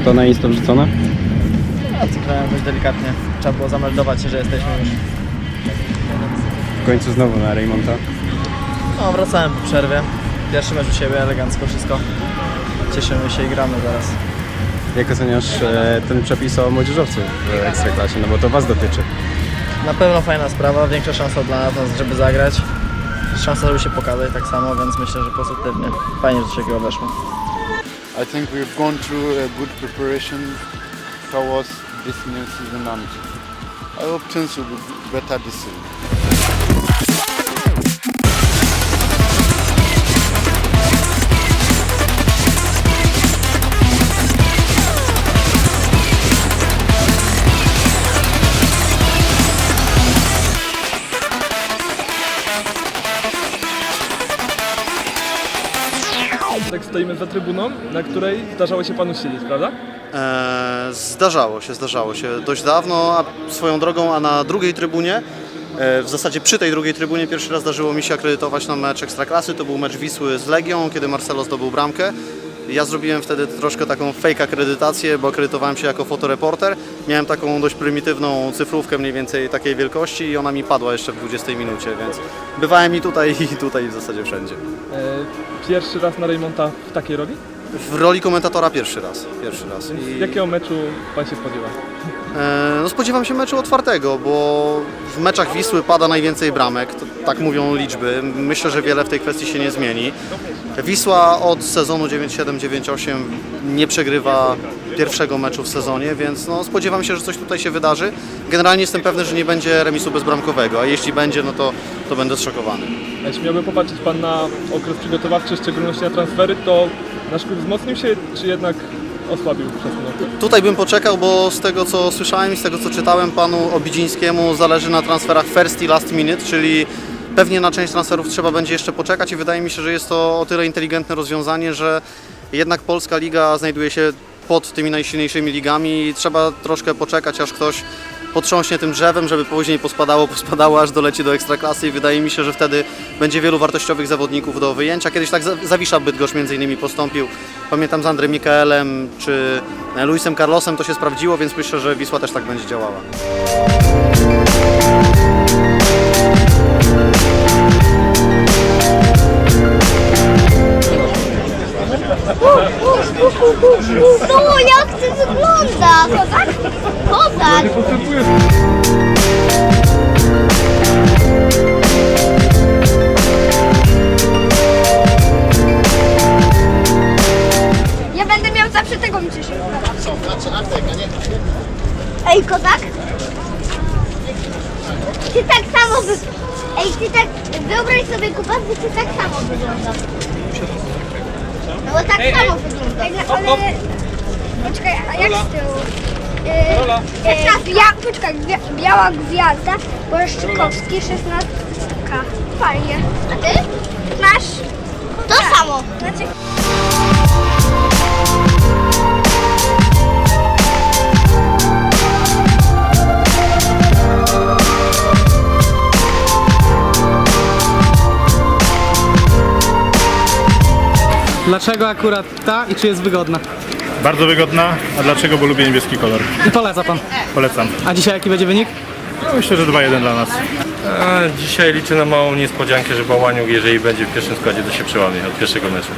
foto na Insta wrzucona? Ja cyklałem dość delikatnie. Trzeba było zameldować się, że jesteśmy już. W końcu znowu na Raymonta. No, wracałem po przerwie. Pierwszy mecz u siebie, elegancko wszystko. Cieszymy się i gramy zaraz. Jak oceniasz e, ten przepis o młodzieżowcu w Ekstraklasie? No bo to Was dotyczy. Na pewno fajna sprawa, większa szansa dla nas, żeby zagrać. Szansa, żeby się pokazać tak samo, więc myślę, że pozytywnie. Fajnie, że coś takiego weszło. I think we've gone through a good preparation towards this new season and I hope things will be better this season. Tak stoimy za trybuną, na której zdarzało się panu siedzieć, prawda? E, zdarzało się, zdarzało się dość dawno, a swoją drogą, a na drugiej trybunie, e, w zasadzie przy tej drugiej trybunie pierwszy raz zdarzyło mi się akredytować na mecz Ekstraklasy, to był mecz Wisły z Legią, kiedy Marcelo zdobył bramkę. Ja zrobiłem wtedy troszkę taką fake akredytację, bo akredytowałem się jako fotoreporter. Miałem taką dość prymitywną cyfrówkę mniej więcej takiej wielkości i ona mi padła jeszcze w 20 minucie, więc bywałem i tutaj i tutaj w zasadzie wszędzie. E, pierwszy raz na Raymonta w takiej roli? W roli komentatora pierwszy raz, pierwszy raz. I- jakiego meczu pan się spodziewa? E, No spodziewam się meczu otwartego, bo w meczach Wisły pada najwięcej bramek, to, tak mówią liczby. Myślę, że wiele w tej kwestii się nie zmieni. Wisła od sezonu 97-98 nie przegrywa pierwszego meczu w sezonie, więc no, spodziewam się, że coś tutaj się wydarzy. Generalnie jestem pewny, że nie będzie remisu bezbramkowego, a jeśli będzie, no to, to będę zszokowany. Jeśli miałby popatrzeć pan na okres przygotowawczy, w szczególności na transfery, to nasz klub wzmocnił się, czy jednak osłabił przez ten okres? Tutaj bym poczekał, bo z tego co słyszałem i z tego co czytałem, panu Obidzińskiemu zależy na transferach first i last minute, czyli pewnie na część transferów trzeba będzie jeszcze poczekać i wydaje mi się, że jest to o tyle inteligentne rozwiązanie, że jednak Polska Liga znajduje się pod tymi najsilniejszymi ligami i trzeba troszkę poczekać, aż ktoś potrząśnie tym drzewem, żeby później pospadało, pospadało, aż doleci do ekstraklasy i wydaje mi się, że wtedy będzie wielu wartościowych zawodników do wyjęcia. Kiedyś tak Za- Zawisza Bydgoszcz między innymi postąpił, pamiętam z Andrem Mikaelem czy Luisem Carlosem to się sprawdziło, więc myślę, że Wisła też tak będzie działała. No, jak to wygląda? Kozak? Kozak! Ja będę miał zawsze tego mi cieszył. Ej, kozak? Ty tak samo wy... Ej, ty tak... Wyobraź sobie kupas, że ty tak samo wyglądasz. No bo tak samo wygląda. Ale... Poczekaj, a jak z tyłu? Yy, bia, poczekaj, bia, biała gwiazda, Borszczykowski, 16 Fajnie. A ty? Masz? To samo. Znaczy... Dlaczego akurat ta i czy jest wygodna? Bardzo wygodna, a dlaczego? Bo lubię niebieski kolor. I poleca pan. Polecam. A dzisiaj jaki będzie wynik? No, myślę, że 2-1 dla nas. A dzisiaj liczę na małą niespodziankę, że Bałaniuk, jeżeli będzie w pierwszym składzie, to się przełamie od pierwszego meczu.